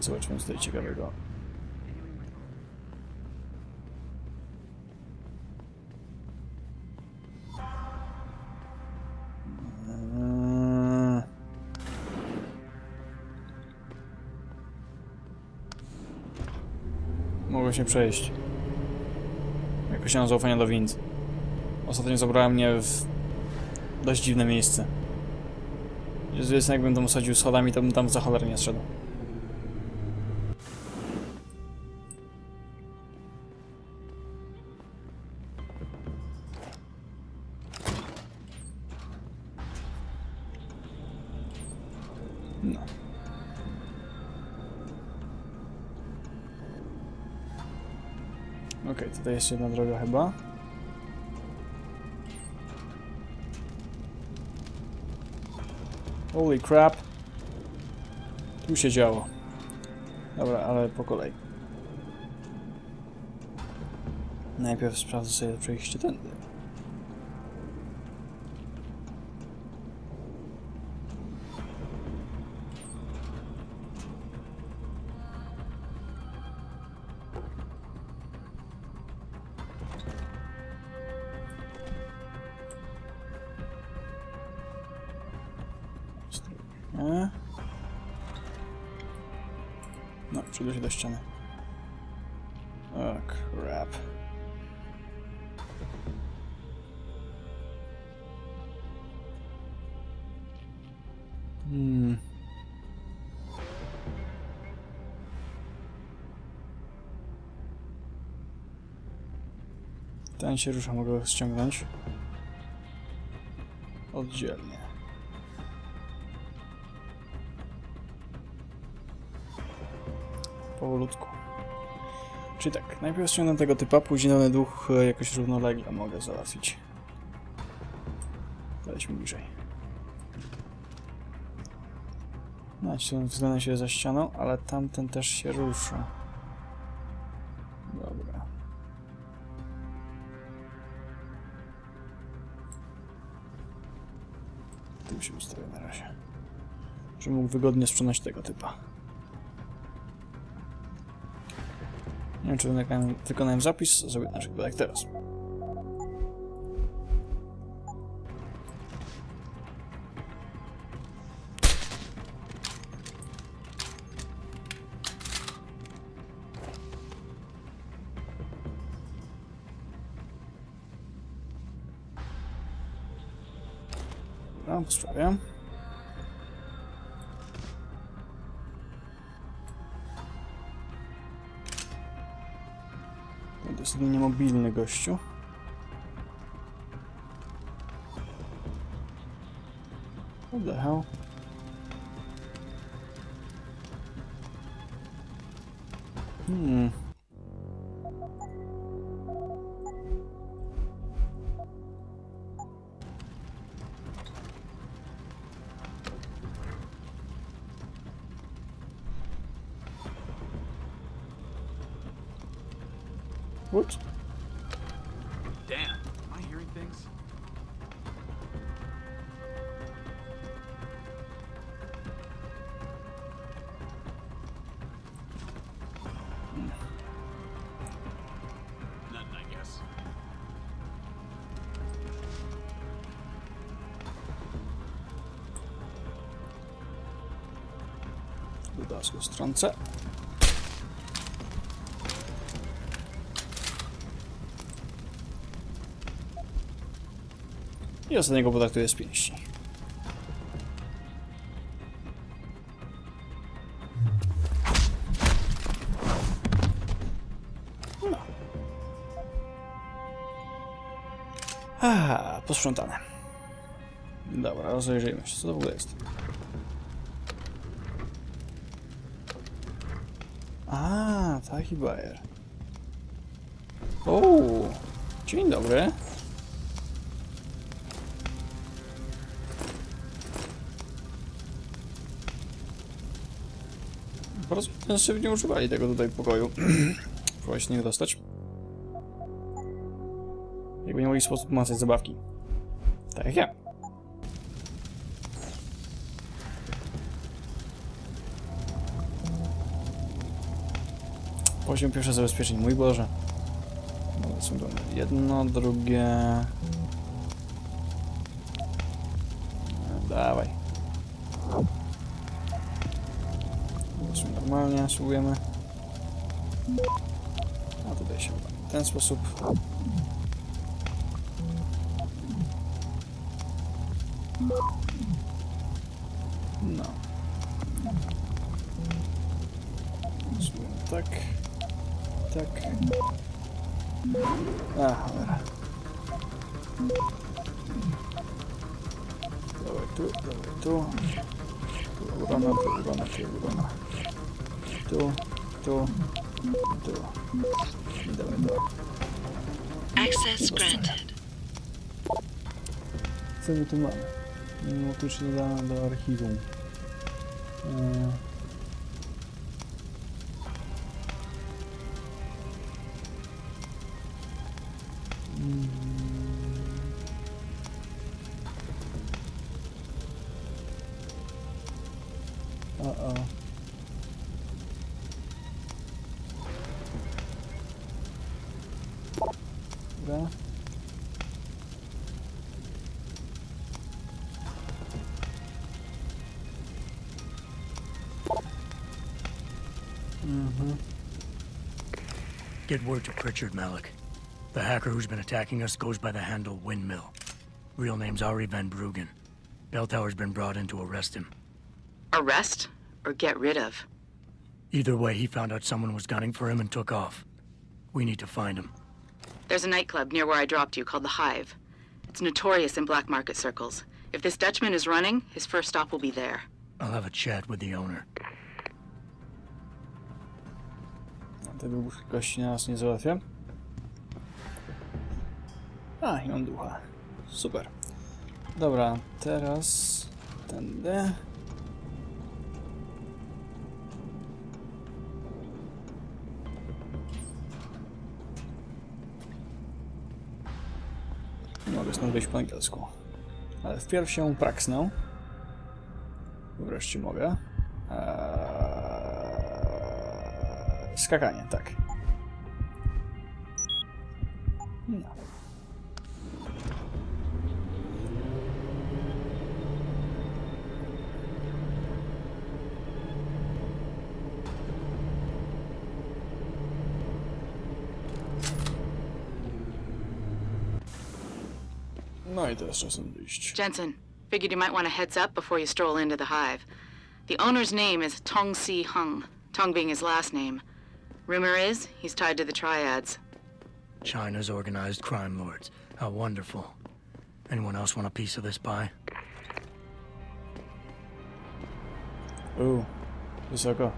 Zobaczmy co tutaj ciekawego. Eee. Mogę się przejść. Jakoś nie mam zaufania do wind. Ostatnio zabrała mnie w dość dziwne miejsce. Jezu, jest jakbym tam sadził schodami, to bym tam za cholerę nie zszedł. Okej, tutaj jest jedna droga chyba. Holy crap. Tu się działo. Dobra, ale po kolei. Najpierw sprawdzę sobie przejście tędy. No, przyjdę się do ściany. O, crap. Hmm. Ten się rusza, mogę ściągnąć. Oddzielnie. Powolutku. Czyli tak, najpierw ściągnę tego typa, później dany duch e, jakoś równolegle mogę załatwić. Weźmy bliżej. No, względem się za ścianą, ale tamten też się rusza. Dobra. Tu się ustawię na razie. Żebym mógł wygodnie sprzedać tego typa. Nie wiem, czy nagrałem, wykonałem zapis, zrobię na przykład jak teraz. Posprawiam. Jest niemobilny gościu. What the hell? Hmm. What? Damn, am I hearing things? Nothing, I I ostatniego potraktuję z pięści. No. Aha, posprzątane. Dobra, rozejrzyjmy się, co to w ogóle jest. A, taki bajer. O, dzień dobry. Bardzo intensywnie używali tego tutaj pokoju. Próbować się nie dostać. Jakby nie mogli sposób macać zabawki. Tak jak ja. Poziom pierwsze zabezpieczeń, mój Boże. Dobra, są domy. Jedno, drugie... E, Dawaj. Normalnie, spróbujemy. A tutaj się. W ten sposób. No. Tak. Tak. A, cholera. Dawaj tu, dawaj tu. Tu urona, tu urona, tu urona. Tu, tu, tu. I dawaj tu. Access granted. Co my tu mamy? No tu się da do archiwum. Eee. Dobra. Mhm. Get word to Pritchard Malik. The hacker who's been attacking us goes by the handle Windmill. Real name's Ari Van Bruggen. Bell Tower's been brought in to arrest him. Arrest or get rid of? Either way, he found out someone was gunning for him and took off. We need to find him. There's a nightclub near where I dropped you called the Hive. It's notorious in black market circles. If this Dutchman is running, his first stop will be there. I'll have a chat with the owner. Te dwóch gości nas nie załatwia. A, i mam ducha. Super. Dobra, teraz tędy. Wyjść po angielsku. Ale wpierw się praksnę. Wreszcie mogę. Eee, skakanie, tak. No. No i teraz czasem wyjść. Jensen, figured you might want a heads up before you stroll into the Hive. The owner's name is Tong Si Hung, Tong being his last name. Rumor is he's tied to the Triads. China's organized crime lords. How wonderful. Anyone else want a piece of this pie? Uuu, wysoko.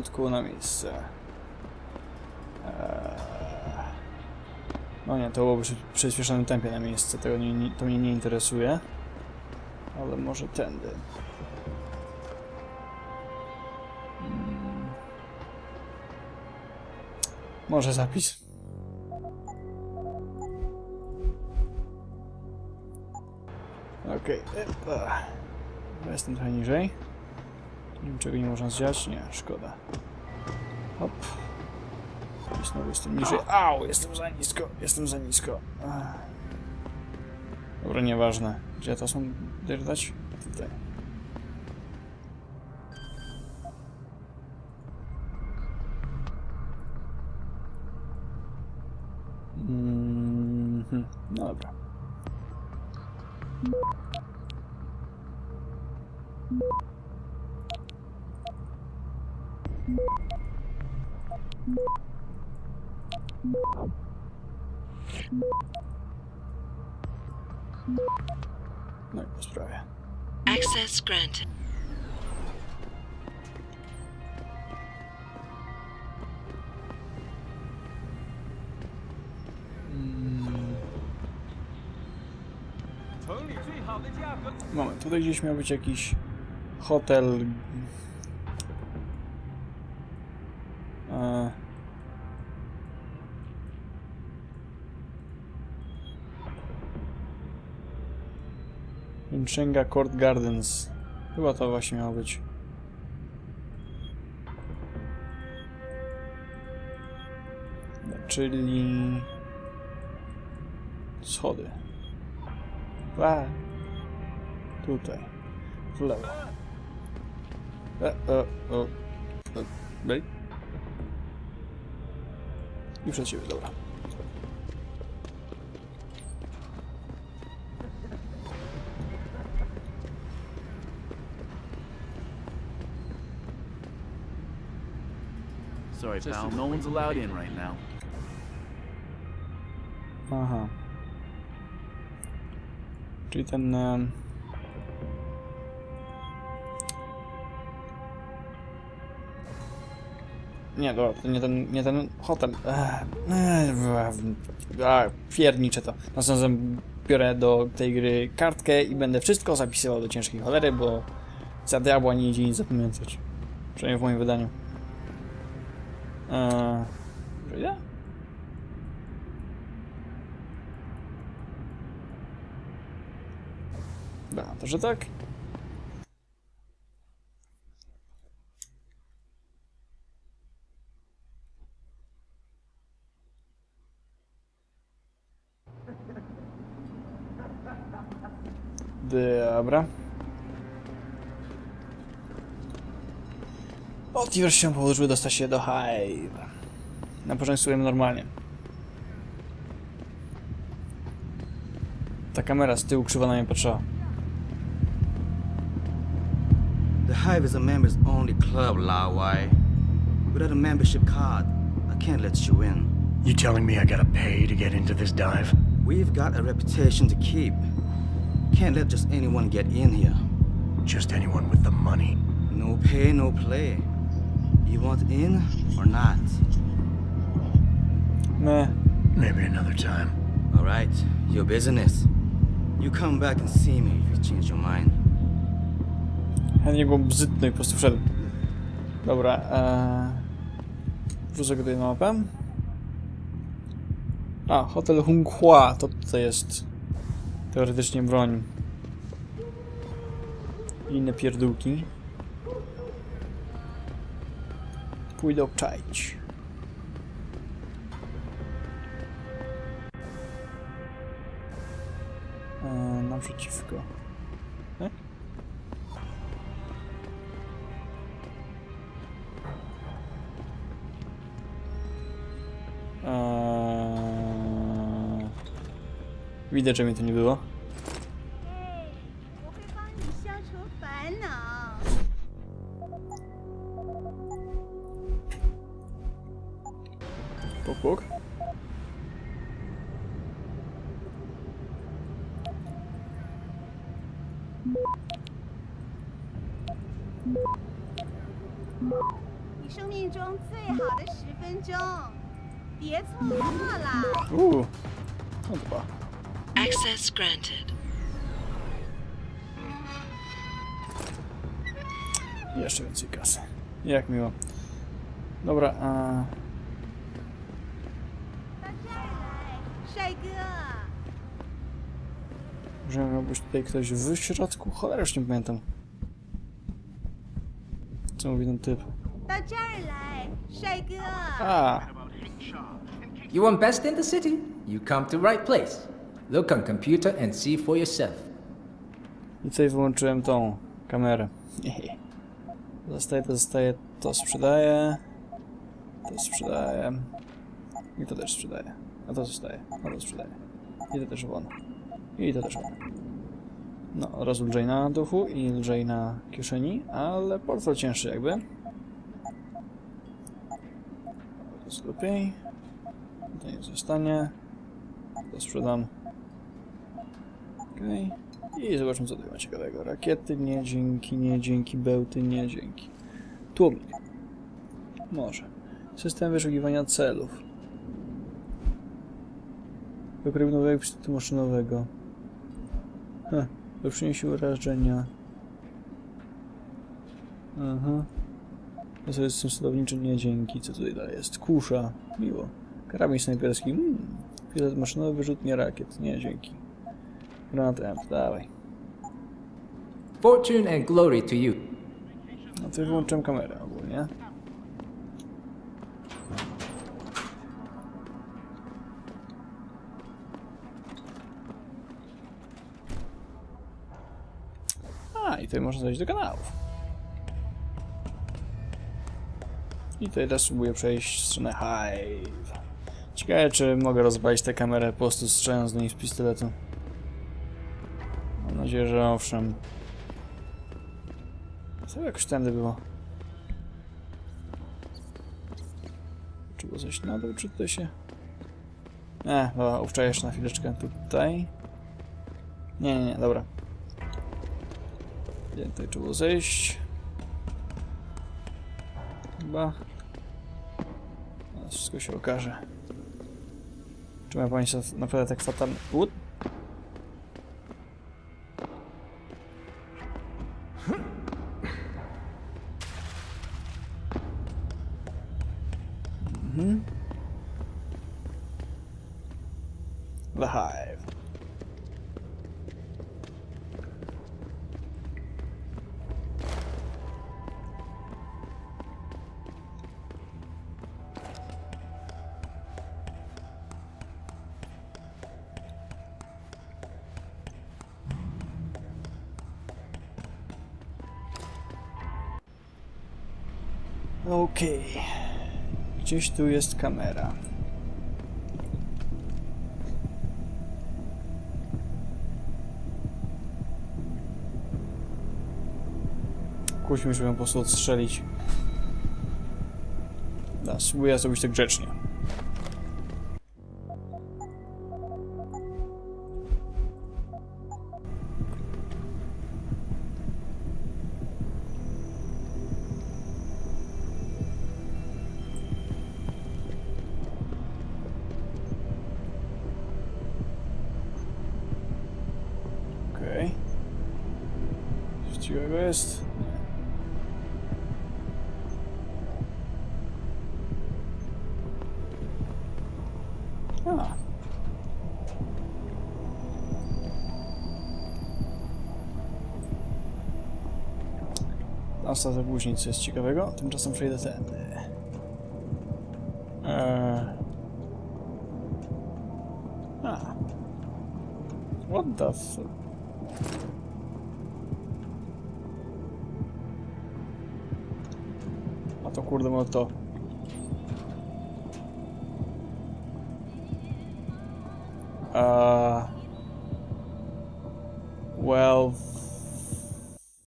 Powolutku na miejsce. Eee, no nie, to byłoby przy przyspieszonym tempie na miejsce, tego nie, nie, to mnie nie interesuje. Ale może tędy. Może zapis. Okej. Okay. Jestem trochę niżej. Niczego nie można zdziać? Nie, szkoda. Hop. I znowu jestem niżej. Au! Jestem za nisko. Jestem za nisko. Ach. Dobra, nieważne. Gdzie to są dać? Tutaj. Mhm. No dobra. No i po sprawie. Access granted. Moment, tutaj gdzieś miał być jakiś hotel. E, Inchenga Court Gardens. Chyba to właśnie miało być. Czyli... Schody. A. Tutaj. W lewo. E, e, o. e. I przed siebie, dobra. Sorry, pal. No one's allowed in right now. Aha. Czyli ten... em, Nie, dobra, to nie ten, nie ten hotel. A, pierniczę to. Następnym biorę do tej gry kartkę i będę wszystko zapisywał do ciężkiej cholery, bo za diabła nie idzie nic zapamiętać. Przynajmniej w moim wydaniu. Eee, ile? Dobra, to że tak. Dobra. Otwierz się po żeby dostać się do Hive. Na początku spróbujemy normalnie. Ta kamera z tyłu krzywo na mnie patrzyła. The Hive is a members only club, Lao Wai. Without a membership card, I can't let you in. You telling me I gotta pay to get into this dive? We've got a reputation to keep. Can't let just anyone get in here. Just anyone with the money. No pay, no play. You want in or not? Meh. Maybe another time. All right, your business. You come back and see me if you change your mind. Chętnie go bzytnął i po prostu wszedł. Dobra, eee... Wrzucę go tutaj na mapę. A, hotel Hunghua, to tutaj jest teoretycznie broń. I inne pierdółki. Pójdę obczaić. Eee, naprzeciwko. E? Eee... Widać, że mnie to nie było. Jeszcze więcej kasy. Jak miło. Dobra, a... Może miał być tutaj ktoś w środku? Cholera, już nie pamiętam. Co mówi ten typ? A. You invest in the city? You come to right place. Look on computer and see for yourself. I tutaj wyłączyłem tą kamerę. Zostaje, to zostaje, to sprzedaję. To sprzedaję. I to też sprzedaję. A to zostaje. A to sprzedaję. I to też won. I to też won. No, raz lżej na duchu i lżej na kieszeni, ale portfel cięższy jakby. To jest lepiej. To nie zostanie. To sprzedam. Okej. I zobaczmy co tutaj ma ciekawego. Rakiety, nie dzięki, nie dzięki, bełty, nie dzięki. Tłumik. Może. System wyszukiwania celów. Wykrył nowego pistoletu maszynowego. Heh. Lepszenie siły rażenia. Aha. To sobie system nie dzięki. Co tutaj dalej jest? Kusza. Miło. Karabin snajperski. Mm. Pistolet maszynowy, wyrzutnia rakiet. Nie dzięki. Granat M, dawaj. Fortune and glory to you. No to wyłączyłem kamerę ogólnie. A, i tutaj można zejść do kanałów. I tutaj też spróbuję przejść w stronę Hive. Ciekawe, czy mogę rozwalić tę kamerę po prostu strzelając do niej z pistoletu. Nadzieję, że owszem. Co jakoś tędy było? Czy było coś na dół, czy tutaj się... Nie, dobra, uwczaj jeszcze na chwileczkę tutaj. Nie, nie, nie, dobra. Gdzie tutaj trzeba było zejść? Chyba. Zaraz wszystko się okaże. Czy pamięć jest naprawdę tak fatalna? Ut? Okej. Gdzieś tu jest kamera. Kuśmy, żeby ją po prostu odstrzelić. Da, spróbuję zrobić to grzecznie. Tam statek później co jest ciekawego, tymczasem przejdę tędy. Eee. A. What the f... A to kurde może to.